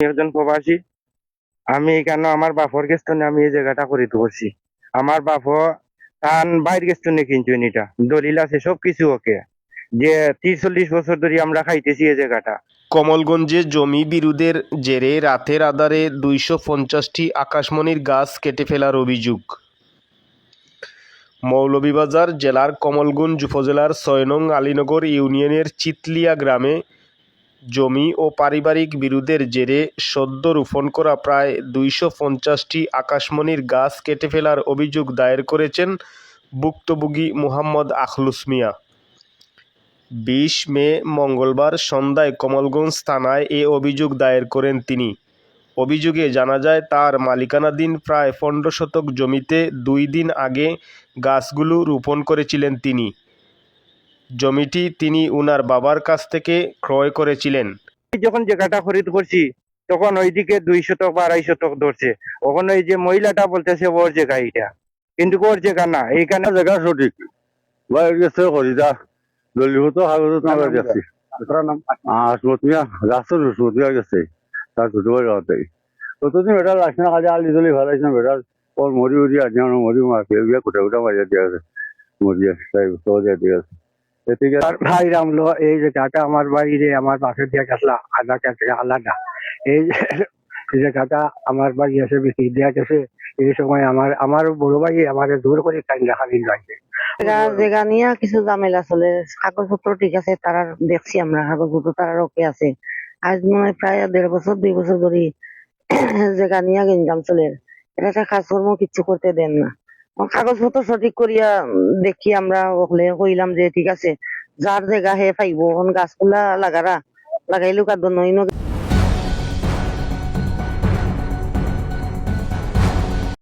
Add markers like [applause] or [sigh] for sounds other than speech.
একজন প্রবাসী, আমি এখানে আমার বাপর গেস্তনে আমি এই জায়গাটা করিতে করছি আমার বাপ তান বাইর গেস্তনে কিনছো এটা দলিল আছে সব কিছু ওকে। যে ত্রিশ চল্লিশ বছর ধরে আমরা খাইতেছি এই জায়গাটা। কমলগঞ্জে জমি বিরোধের জেরে রাতের আধারে দুইশো পঞ্চাশটি আকাশমণির গাছ কেটে ফেলার অভিযোগ। মৌলভীবাজার জেলার কমলগঞ্জ উপজেলার ছয় নং আলীনগর ইউনিয়নের চিতলিয়া গ্রামে জমি ও পারিবারিক বিরোধের জেরে সদ্য রোপণ করা প্রায় দুইশো পঞ্চাশটি আকাশমণির গাছ কেটে ফেলার অভিযোগ দায়ের করেছেন ভুক্তভোগী মোহাম্মদ আখলুস মিয়া। বিশ মে মঙ্গলবার সন্ধ্যায় কমলগঞ্জ থানায় এ অভিযোগ দায়ের করেন তিনি। অভিযোগে জানা যায়, তার মালিকানাধীন প্রায় পনেরো শতক জমিতে দুই দিন আগে গাছগুলো রোপণ করেছিলেন তিনি। জমিটি তিনি উনার বাবার কাছ থেকে ক্রয় করেছিলেন। যখন জায়গাটা খরিদ করছি তখন ওইদিকে দুই শতক বা আড়াই শতক ধরছে। ওখানে ওই যে মহিলাটা বলতেছে ওর জায়গা এটা কিন্তু ওর জায়গা না এইখানে জায়গা সঠিক। হরিদা দলীভূত গেছে আসমত মিয়া রাস্তা রসমত মিয়া গেছে। তার ছোট ততদিন বেটার লাগছে না কাজে আলি দলি ভালো লাগছে না বেটার। ওর মরি উড়ি আছে মরি মারছে গিয়ে কোটা কোটা মারিয়া দিয়ে আছে। মরিয়া তাই সহজে দিয়ে আছে। এদিকে আর ভাই রামলো এই জায়গাটা আমার বাড়িরে আমার পাশে দিয়ে গেছিল আধা থেকে আলাদা। এই এই জায়গাটা আমার বাড়ি এসে বেশি দেওয়া গেছে এই সময় আমার আমার বড় ভাই আমার দূর করে কাইন রাখা দিন লাগছে জায়গা নিয়ে কিছু ঝামেলা চলে। কাগজপত্র ঠিক আছে তারা দেখছি আমরা কাগজপত্র তারা ওকে আছে। আজ মনে হয় প্রায় দেড় বছর দুই বছর ধরে [coughs] জায়গা নিয়ে গেঞ্জাম চলে। এটা একটা কাজকর্ম কিছু করতে দেন না। কাগজপত্র সঠিক করিয়া দেখি আমরা ওখানে কইলাম যে ঠিক আছে যার জায়গা হে পাইব গাছগুলা লাগারা লাগাইলেও নইন